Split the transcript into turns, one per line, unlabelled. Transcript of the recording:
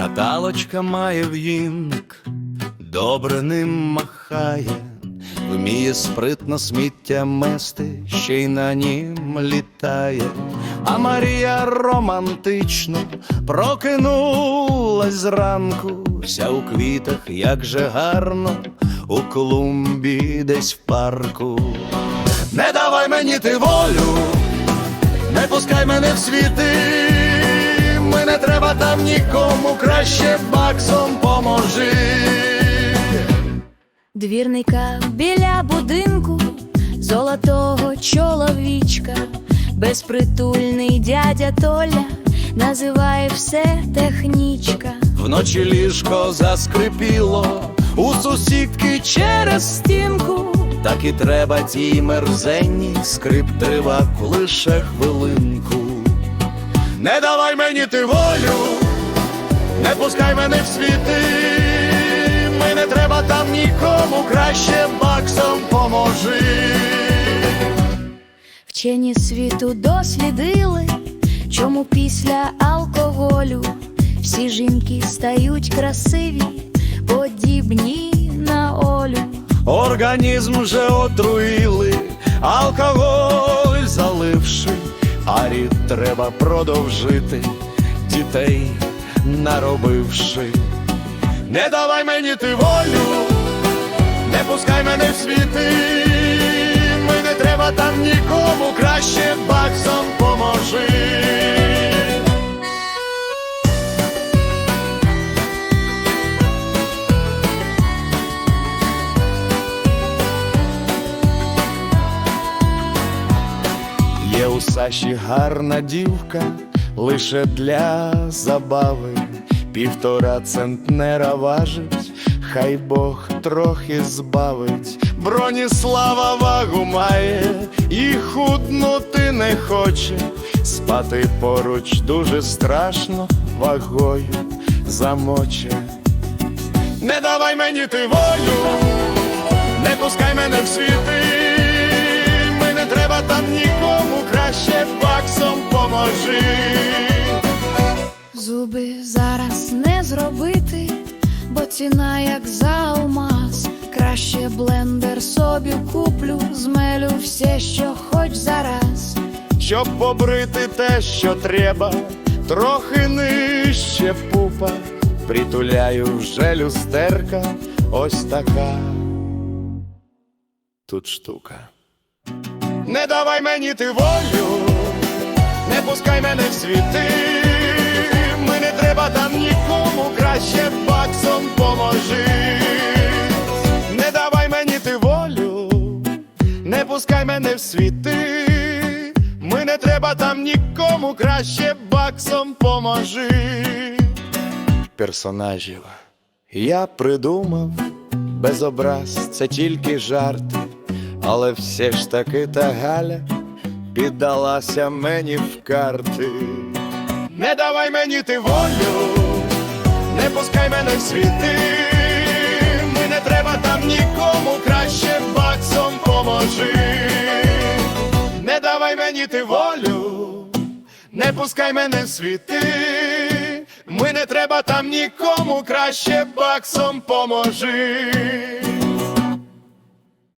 Наталочка має в'їмник, добре ним махає, вміє спритно сміття мести, ще й на нім літає. А Марія романтично прокинулась зранку, вся у квітах, як же гарно, у клумбі десь в парку. Не давай мені ти волю, не пускай мене в світи, нікому, краще баксом поможи.
Двірника біля будинку золотого чоловічка, безпритульний дядя Толя називає все технічка.
Вночі ліжко заскрипіло у сусідки через стінку. Так і треба тій мерзенній скрип тривав лише хвилинку. Не давай мені ти волю, не пускай мене в світи. Ми не треба там нікому, краще баксом поможи.
Вчені світу дослідили, чому після алкоголю всі жінки стають красиві, подібні на Олю.
Організм вже отруїли, алкоголь заливши, а рід треба продовжити, дітей наробивши. Не давай мені ти волю, не пускай мене в світи, ми не треба там нікому, краще баксом поможи. Є у Саші гарна дівка, лише для забави, півтора центнера важить, хай Бог трохи збавить. Броніслава вагу має і худнути не хоче, спати поруч дуже страшно, вагою замоче. Не давай мені ти волю, не пускай мене в світи, ми не треба там нікому, краще баксом поможи.
Не зробити, бо ціна як за алмаз. Краще блендер собі куплю, змелю все, що хоч зараз.
Щоб побрити те, що треба, трохи нижче пупа, притуляю вже люстерка, ось така тут штука. Не давай мені ти волю, не пускай мене в світи, ми не треба там краще баксом поможи. Не давай мені ти волю, не пускай мене в світи, ми не треба там нікому, краще баксом поможи. Персонажів я придумав без образ, це тільки жарти, але все ж таки та Галя піддалася мені в карти. Не давай мені ти волю, пускай мене в світи, ми не треба там нікому, краще баксом поможи. Не давай мені ти волю, не пускай мене в світи, ми не треба там нікому, краще баксом поможи.